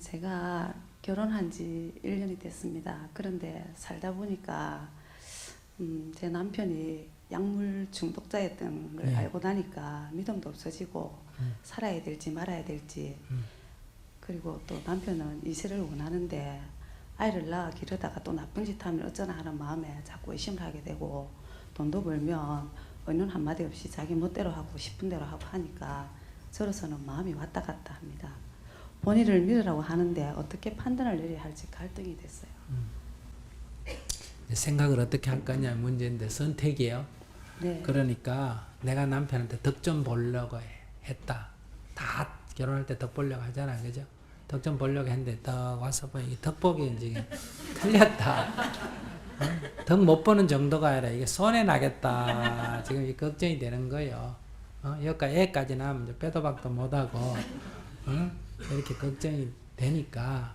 제가 결혼한 지 1년이 됐습니다. 그런데 살다 보니까 음, 제 남편이 약물 중독자였던 걸 네. 알고 나니까 믿음도 없어지고 음. 살아야 될지 말아야 될지 음. 그리고 또 남편은 이세를 원하는데 아이를 낳아 기르다가 또 나쁜 짓 하면 어쩌나 하는 마음에 자꾸 의심을 하게 되고 돈도 벌면 언론 한마디 없이 자기 멋대로 하고 싶은 대로 하고 하니까 저로서는 마음이 왔다 갔다 합니다. 본인을 믿으라고 하는데 어떻게 판단을 내려야 할지 갈등이 됐어요. 생각을 어떻게 할 거냐 문제인데 선택이에요. 네. 그러니까 내가 남편한테 덕 좀 보려고 해- 했다. 다 결혼할 때 덕 보려고 하잖아, 그죠? 덕 좀 보려고 했는데 덕 와서 보니 덕 보기 지금 틀렸다. 덕못 보는 정도가 아니라 이게 손해 나겠다. 지금 이 걱정이 되는 거예요. 어? 여기까지 애까지 나면 이제 빼도 박도 못 하고 어? 이렇게 걱정이 되니까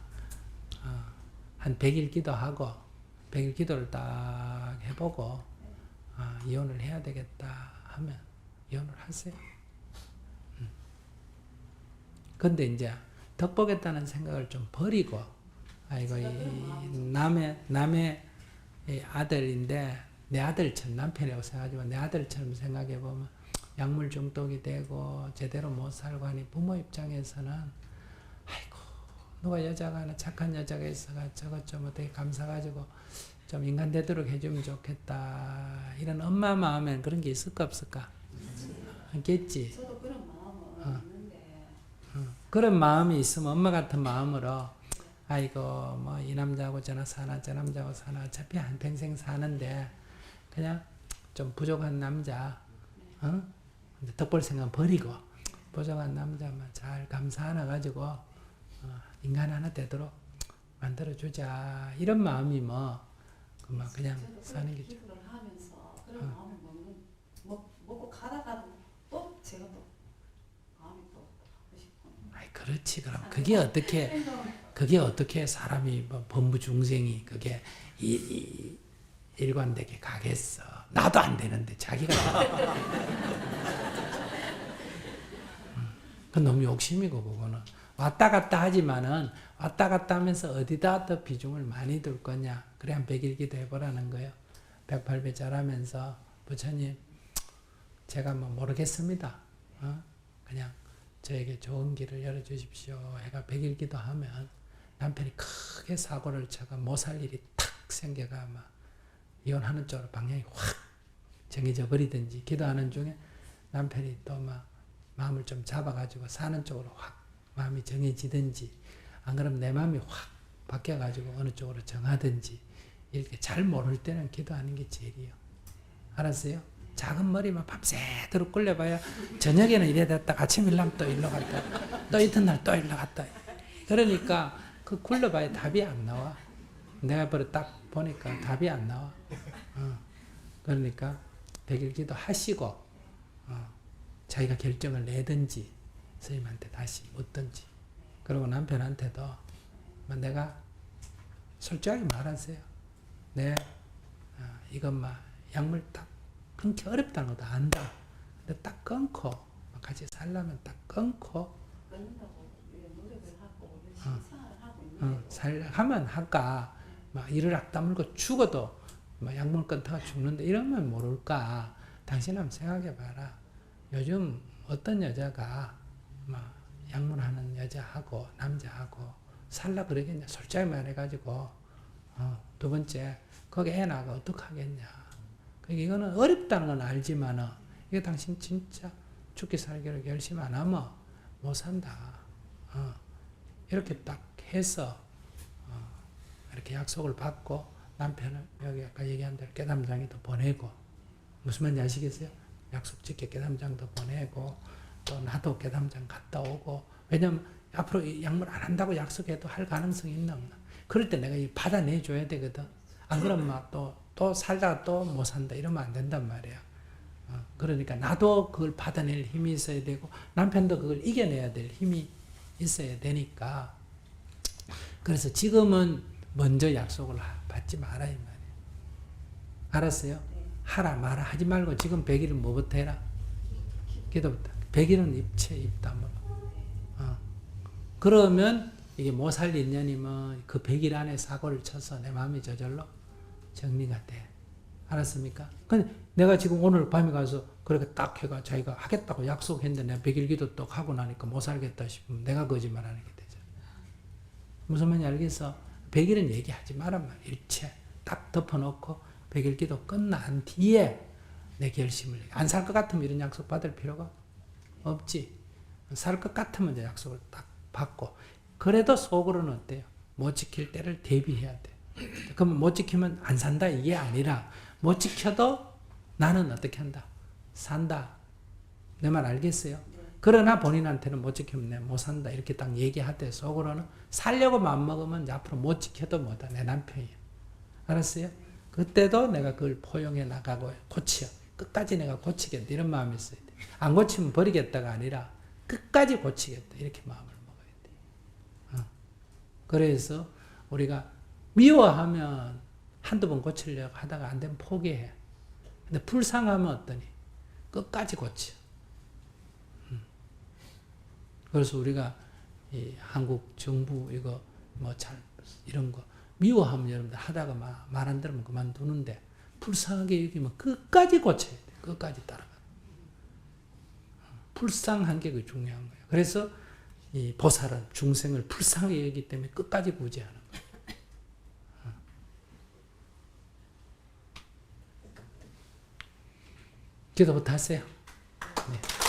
어, 한 100일 기도하고 100일 기도를 딱 해보고 아, 이혼을 해야 되겠다 하면 이혼을 하세요. 음. 근데 이제 덕보겠다는 생각을 좀 버리고 아이고 이 남의 남의 이 아들인데 내 아들처럼 남편이라고 생각하지만 내 아들처럼 생각해 보면 약물 중독이 되고 제대로 못 살고 하니 부모 입장에서는 누가 여자가 하나 착한 여자가 있어가 저것 좀 어떻게 감사가지고 좀 인간 되도록 해주면 좋겠다. 이런 엄마 마음엔 그런 게 있을까 없을까? 있겠지. 저도 그런 마음은 있는데. 어, 그런 마음이 있으면 엄마 같은 마음으로 아이고 뭐 이 남자하고 저나 사나 저 남자하고 사나 어차피 한 평생 사는데 그냥 좀 부족한 남자 어? 덕볼 생각 버리고 부족한 남자만 잘 감사 하나 가지고 어, 인간 하나 되도록 만들어 주자. 이런 마음이 뭐그막 그냥 사는 게 기도를 하면서 그런 마음을 먹는 먹, 먹고 가다가도 또 제가 또 마음이 또 아이 그렇지. 그럼 그게 어떻게 그게 어떻게 사람이 뭐 범부 중생이 그게 이, 이 일관되게 가겠어? 나도 안 되는데 자기가. 음, 그 너무 욕심이고 그거는 왔다 갔다 하지만은 왔다 갔다 하면서 어디다 더 비중을 많이 둘 거냐 그래 한 100일 기도 해보라는 거예요 108배 잘하면서 부처님 제가 뭐 모르겠습니다 어? 그냥 저에게 좋은 길을 열어주십시오. 해가 백일 기도 하면 남편이 크게 사고를 쳐가 못 살 일이 탁 생겨가 막 이혼하는 쪽으로 방향이 확 정해져 버리든지 기도하는 중에 남편이 또 막 마음을 좀 잡아가지고 사는 쪽으로 확 마음이 정해지든지 안 그러면 내 마음이 확 바뀌어가지고 어느 쪽으로 정하든지 이렇게 잘 모를 때는 기도하는 게 제일이요. 알았어요? 작은 머리만 밤새도록 굴려봐야 저녁에는 이래 됐다 아침 일하면 또 일로 갔다 또 이튿날 또 일로 갔다 그러니까 그 굴려봐야 답이 안 나와 내가 버려 딱 보니까 답이 안 나와 어. 그러니까 백일기도 하시고 어. 자기가 결정을 내든지 선생님한테 다시 묻든지. 그리고 남편한테도 뭐 내가 솔직하게 말하세요. 내 어, 이것만 약물 딱 끊기 어렵다는 것도 안다. 근데 딱 끊고 같이 살려면 딱 끊고 어, 살 하면 할까? 막 이를 악다물고 죽어도 막 약물 끊다가 죽는데 이러면 모를까? 당신 한번 생각해 봐라. 요즘 어떤 여자가 막 약물하는 여자하고 남자하고 살라 그러겠냐 솔직히 말해가지고 어, 두 번째 거기 애 나가 어떡하겠냐 그러니까 이거는 어렵다는 건 알지만은 이거 당신 진짜 죽기 살기를 열심히 안 하면 못 산다 어. 이렇게 딱 해서 어, 이렇게 약속을 받고 남편을 여기 아까 얘기한 대로 깨담장에도 보내고 무슨 말인지 아시겠어요? 약속 지켜 깨담장도 보내고 또 나도 깨담장 갔다 오고 왜냐면 앞으로 이 약물 안 한다고 약속해도 할 가능성이 있나 없나 그럴 때 내가 이 받아내줘야 되거든 안 그러면 막 또 또 살다가 또 못 산다 이러면 안 된단 말이야 어, 그러니까 나도 그걸 받아낼 힘이 있어야 되고 남편도 그걸 이겨내야 될 힘이 있어야 되니까 그래서 지금은 먼저 약속을 하- 받지 마라 이 말이에요. 알았어요? 하라 마라 하지 말고 지금 100일은 뭐부터 해라? 기도부터. 100일은 입체 입담으로. 어. 그러면 이게 못 살릴 년이면 그 100일 안에 사고를 쳐서 내 마음이 저절로 정리가 돼. 알았습니까? 근데 내가 지금 오늘 밤에 가서 그렇게 딱 해가 자기가 하겠다고 약속했는데 내가 100일 기도 또 하고 나니까 못 살겠다 싶으면 내가 거짓말 하는 게 되죠. 무슨 말인지 알겠어? 100일은 얘기하지 말란 말이야. 일체 딱 덮어놓고 100일 기도 끝난 뒤에 내 결심을 안 살 것 같으면 이런 약속 받을 필요가 없지. 살 것 같으면 이제 약속을 딱 받고 그래도 속으로는 어때요? 못 지킬 때를 대비해야 돼. 그러면 못 지키면 안 산다 이게 아니라 못 지켜도 나는 어떻게 한다? 산다. 내 말 알겠어요? 그러나 본인한테는 못 지키면 내 못 산다 이렇게 딱 얘기하되 속으로는 살려고 마음먹으면 앞으로 못 지켜도 뭐다 내 남편이야. 알았어요? 그때도 내가 그걸 포용해 나가고 고쳐. 끝까지 내가 고치겠다 이런 마음이 있어야 돼. 안 고치면 버리겠다가 아니라 끝까지 고치겠다 이렇게 마음을 먹어야 돼. 어. 그래서 우리가 미워하면 한두 번 고치려고 하다가 안 되면 포기해. 근데 불쌍하면 어떠니? 끝까지 고쳐. 음. 그래서 우리가 이 한국 정부 이거 뭐 잘 이런 거 미워하면 여러분들 하다가 말 안 들으면 그만두는데 불쌍하게 여기면 끝까지 고쳐야 돼. 끝까지 따라가. 불쌍한 게 그 중요한 거예요. 그래서 이 보살은 중생을 불쌍하게 여기기 때문에 끝까지 구제하는 거예요. 어. 기도부터 하세요. 네.